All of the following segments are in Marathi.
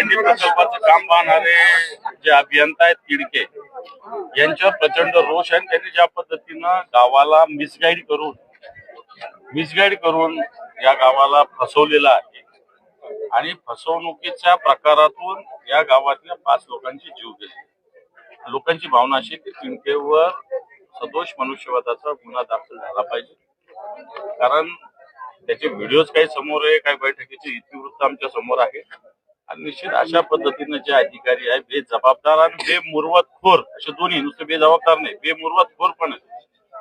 लेंडी प्रकल्पाचं काम पाहणारे जे अभियंता आहेत तिडके यांच्यावर प्रचंड रोष आहे त्यांनी ज्या पद्धतीनं गावाला मिसगाईड करून मिसगाईड करून या गावाला फसवलेला आहे. आणि फसवणुकीच्या प्रकारातून या गावातल्या पाच लोकांचे जीव गेले. लोकांची भावना अशी की तिडकेवर सदोष मनुष्यवादाचा गुन्हा दाखल झाला पाहिजे. कारण त्याचे व्हिडिओज काही समोर आहे काही बैठकीचे इतिवृत्त आमच्यासमोर आहे. आणि निश्चित अशा पद्धतीनं जे अधिकारी आहे बेजबाबदार आणि बेमुरवतखोर असे दोन्ही नुसते बेजबाबदार नाही बेमुरवतखोर पण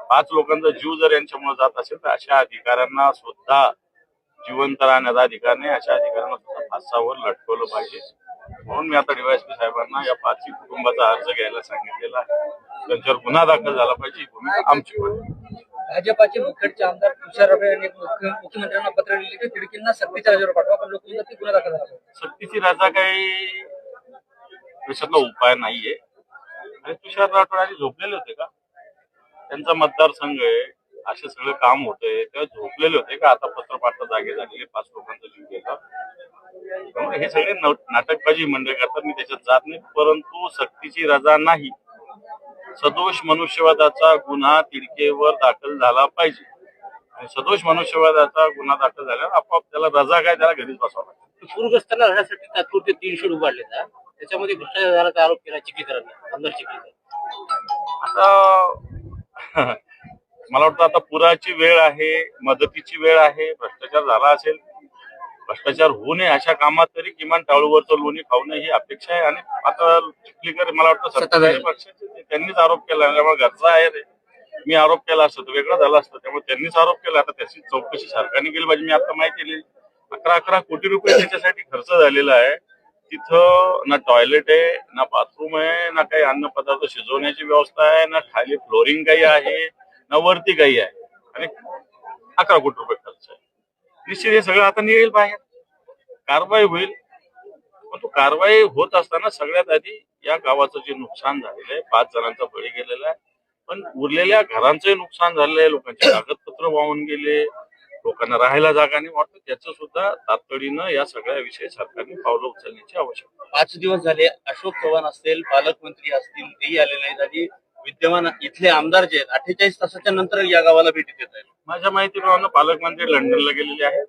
पाच लोकांचा जीव जर यांच्यामुळे जात असेल तर अशा अधिकाऱ्यांना सुद्धा जिवंत राहण्याचा अधिकार नाही. अशा अधिकाऱ्यांना सुद्धा फासावर लटकवलं पाहिजे. म्हणून मी आता डीवायएसपी साहेबांना या पाचही कुटुंबाचा अर्ज घ्यायला सांगितलेला आहे. त्यांच्यावर गुन्हा दाखल झाला पाहिजे. ही भूमिका आमची भाजपाचे मुखेडचे आमदार तुषार रबे यांनी मुख्यमंत्र्यांना पत्र लिहिले की तिडकींना सक्तीच्या रजेवर पाठवा पण लोक म्हणतात की गुन्हा दाखल झाला. सक्तीची रजा काही देशातला उपाय नाहीये. आणि तुषार राठोड आधी झोपलेले होते का? त्यांचा मतदारसंघ आहे असे सगळं काम होतंय तेव्हा झोपलेले होते का? आता पत्र पाठवा जागे झालेले पाच लोकांचा जीव गेला. हे सगळे नाटकबाजी मंडळ करतात मी त्याच्यात जात नाही परंतु सक्तीची रजा नाही. सदोष मनुष्यवादाचा गुन्हा तिडकेवर दाखल झाला पाहिजे. आणि सदोष मनुष्यवादाचा गुन्हा दाखल झाल्यावर आपोआप त्याला रजा काय त्याला घरीच बसावं लागतं. पूरग्रस्तांना राहण्यासाठी तात्पुरते तीन शेड उभारले ना त्याच्यामध्ये भ्रष्टाचाराचा आरोप केला चिखलीकरांनी आमदार चिखलीकर. आता मला वाटतं आता पुराची वेळ आहे मदतीची वेळ आहे भ्रष्टाचार झाला असेल भ्रष्टाचार होऊ नये अशा कामात तरी किमान टाळूवरचं लोणी खाऊ नये ही अपेक्षा आहे. आणि आता चिखलीकर मला वाटतं सत्ताधारी. पक्षाचे त्यांनीच आरोप केला. त्यामुळे घरचा आहे रे. मी आरोप केला असतो वेगळं झालं असतं. त्यामुळे त्यांनीच आरोप केला. आता त्याची चौकशी सरकारने केली पाहिजे. मी आता माहिती केली अकरा अकरा कोटी रुपये त्याच्यासाठी खर्च झालेला आहे. तिथं ना टॉयलेट आहे ना बाथरूम आहे ना काही अन्न पदार्थ शिजवण्याची व्यवस्था आहे ना खाली फ्लोरिंग काही आहे ना वरती काही आहे. आणि अकरा कोटी रुपये खर्च आहे. निश्चित हे सगळं आता निघेल बाहेर. कारवाई होईल. पण तो कारवाई होत असताना सगळ्यात आधी या गावाचं जे नुकसान झालेलं आहे पाच जणांचा बळी गेलेला आहे. पण उरलेल्या घरांचंही नुकसान झालेलं आहे. लोकांचे कागदपत्र वाहून गेले. लोकांना राहायला जागा नाही वाटतं. त्याचं सुद्धा तातडीनं या सगळ्या विषयी सरकारने पावलं उचलण्याची आवश्यकता पाच दिवस झाले. अशोक चव्हाण असतील पालकमंत्री असतील तेही आले नाहीत. आणि विद्यमान इथले आमदार जे आहेत अठ्ठेचाळीस तासाच्या नंतर या गावाला भेटी देत आहेत माझ्या माहितीप्रमाणे पालकमंत्री लंडनला गेलेले आहेत.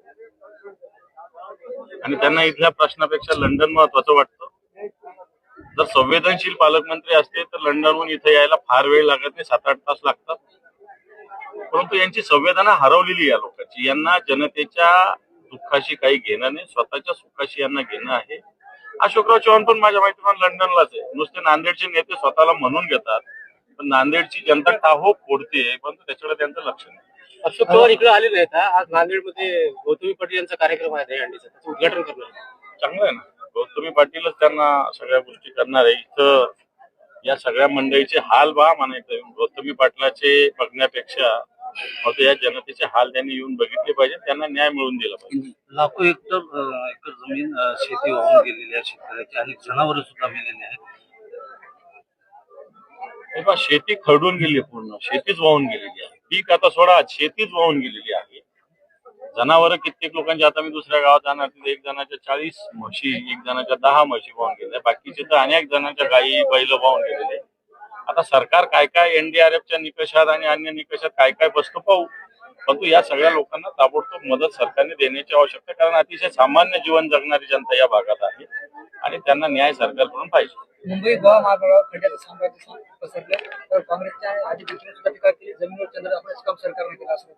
आणि त्यांना इथल्या प्रश्नापेक्षा लंडन महत्वाचं वाटतं. जर संवेदनशील पालकमंत्री असते तर लंडनहून इथे यायला फार वेळ लागत नाही सात आठ तास लागतात. परंतु यांची संवेदना हरवलेली या लोकांची. यांना जनतेच्या दुःखाशी काही घेणं नाही स्वतःच्या सुखाशी यांना घेणं आहे. अशोकराव चव्हाण पण माझ्या माहितीप्रमाणे लंडनलाच आहे. नुसते नांदेडचे नेते स्वतःला म्हणून घेतात. पण नांदेडची जनता टाहो फोडते परंतु त्याच्याकडे त्यांचं लक्ष नाही. अशोक चव्हाण इकडे आलेले आहेत हा. आज नांदेडमध्ये गौतमी पाटील यांचा कार्यक्रम आहे दहीहंडीचा. त्याचं उद्घाटन करणार चांगलं आहे ना. गौतमी पाटीलच त्यांना सगळ्या गोष्टी करणार आहे. इथं या सगळ्या मंडळीचे हाल बा म्हणायचं गौतमी पाटलाचे बघण्यापेक्षा फक्त या जनतेचे हाल त्यांनी येऊन बघितले पाहिजे. त्यांना न्याय मिळवून दिला पाहिजे. लाखो हेक्टर अ, एकर जमीन अ, शेती वाहून गेलेली आहे शेतकऱ्याची. अनेक जनावर सुद्धा मेलेली आहेत. हे पहा, शेती खरडून गेली आहे पूर्ण. शेतीच वाहून गेलेली आहे. पीक आता सोडा शेतीच वाहून गेलेली आहे. जनावर कित्येक लोकांच्या आता मी दुसऱ्या गावात जाणार तिथे एक जणाच्या चाळीस म्हशी एक जणाच्या दहा म्हशी वाहून गेल्या बाकीचे तर अनेक जणांच्या गायी बैल वाहून गेलेले आता सरकार काय काय एनडीआरएफच्या निकषात आणि अन्य निकषात काय काय बसतो पाहू. परंतु या सगळ्या लोकांना ताबडतोब मदत सरकारने देण्याची आवश्यकता कारण अतिशय सामान्य जीवन जगणारी जनता या भागात आहे आणि त्यांना न्याय सरकारकडून पाहिजे. मुंबई गोवा महामार्गावर खड्ड्याचं साम्राज्य पसरलं तर काँग्रेसच्या आधी देखील सुद्धा टीका केली जमिनीवर चंद्र आपण काम सरकारने केलं असं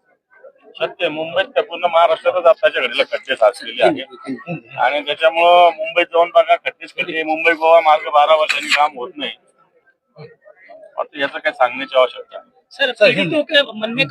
सत्य मुंबईत त्या पूर्ण महाराष्ट्रातच आताच्या घडीला खड्डे साचलेले आहेत. आणि त्याच्यामुळं मुंबईत जाऊन बघा खड्डेच खड्डे. मुंबई गोवा मार्ग बारा वर्षांनी काम होत नाही. आता याचं काही सांगण्याची आवश्यकता नाही. सर मन में